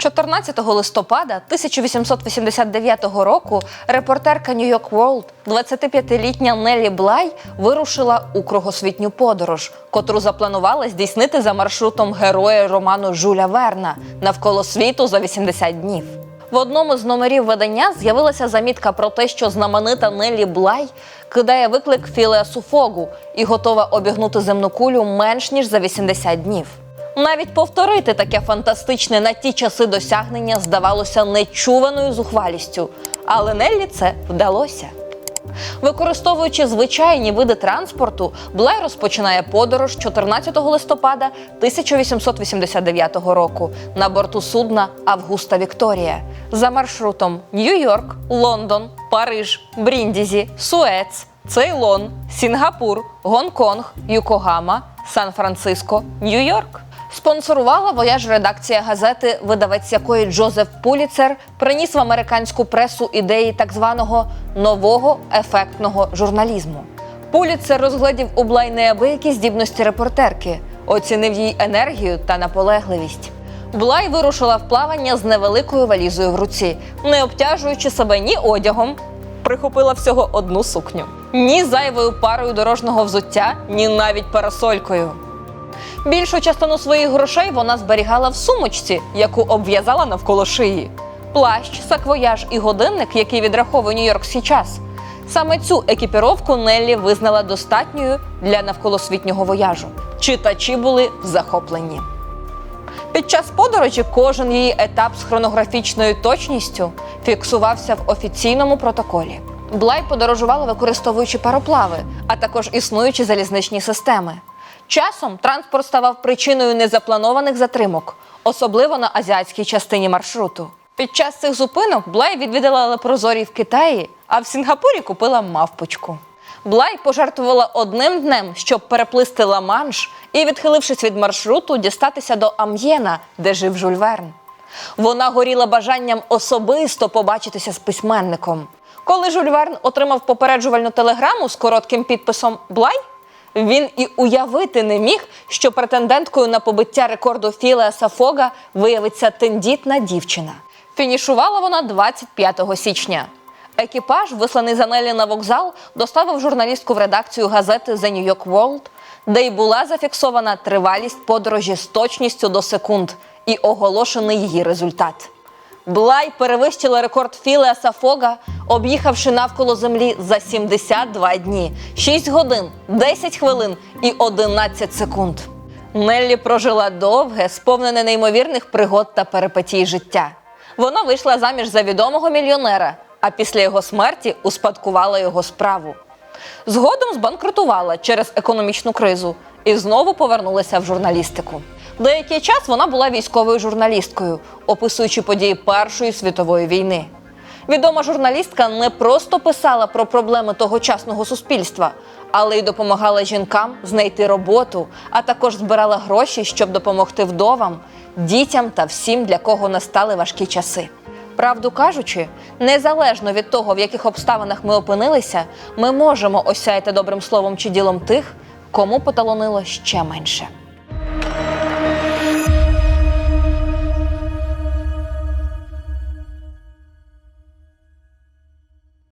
14 листопада 1889 року репортерка York World, 25-літня Неллі Блай, вирушила у кругосвітню подорож, котру запланувала здійснити за маршрутом героя роману Жуля Верна навколо світу за 80 днів. В одному з номерів видання з'явилася замітка про те, що знаменита Неллі Блай кидає виклик Філеасу Фогу і готова обігнути земну кулю менш ніж за 80 днів. Навіть повторити таке фантастичне на ті часи досягнення здавалося нечуваною зухвалістю, але Неллі це вдалося. Використовуючи звичайні види транспорту, Блай розпочинає подорож 14 листопада 1889 року на борту судна Августа Вікторія за маршрутом Нью-Йорк, Лондон, Париж, Бріндізі, Суец, Цейлон, Сінгапур, Гонконг, Юкогама, Сан-Франциско, Нью-Йорк. Спонсорувала вояж редакція газети, видавець якої Джозеф Пуліцер приніс в американську пресу ідеї так званого нового ефектного журналізму. Пуліцер розглядів у Блай неабиякі здібності репортерки, оцінив її енергію та наполегливість. Блай вирушила в плавання з невеликою валізою в руці, не обтяжуючи себе ні одягом, прихопила всього одну сукню, ні зайвою парою дорожнього взуття, ні навіть парасолькою. Більшу частину своїх грошей вона зберігала в сумочці, яку обв'язала навколо шиї. Плащ, саквояж і годинник, який відраховує нью-йоркський час. Саме цю екіпіровку Неллі визнала достатньою для навколосвітнього вояжу. Читачі були захоплені. Під час подорожі кожен її етап з хронографічною точністю фіксувався в офіційному протоколі. Блай подорожувала використовуючи пароплави, а також існуючі залізничні системи. Часом транспорт ставав причиною незапланованих затримок, особливо на азіатській частині маршруту. Під час цих зупинок Блай відвідала лепрозорій в Китаї, а в Сінгапурі купила мавпочку. Блай пожертвувала одним днем, щоб переплисти Ла-Манш і, відхилившись від маршруту, дістатися до Амьєна, де жив Жюль Верн. Вона горіла бажанням особисто побачитися з письменником. Коли Жюль Верн отримав попереджувальну телеграму з коротким підписом Блай, він і уявити не міг, що претенденткою на побиття рекорду Філеаса Фога виявиться тендітна дівчина. Фінішувала вона 25 січня. Екіпаж, висланий за Нелі на вокзал, доставив журналістку в редакцію газети The New York World, де й була зафіксована тривалість подорожі з точністю до секунд і оголошений її результат. Блай перевищила рекорд Філеаса Фога, об'їхавши навколо землі за 72 дні, 6 годин, 10 хвилин і 11 секунд. Неллі прожила довге, сповнене неймовірних пригод та перипетій життя. Вона вийшла заміж за відомого мільйонера, а після його смерті успадкувала його справу. Згодом збанкрутувала через економічну кризу і знову повернулася в журналістику. Деякий час вона була військовою журналісткою, описуючи події Першої світової війни. Відома журналістка не просто писала про проблеми тогочасного суспільства, але й допомагала жінкам знайти роботу, а також збирала гроші, щоб допомогти вдовам, дітям та всім, для кого настали важкі часи. Правду кажучи, незалежно від того, в яких обставинах ми опинилися, ми можемо осяяти добрим словом чи ділом тих, кому поталонило ще менше.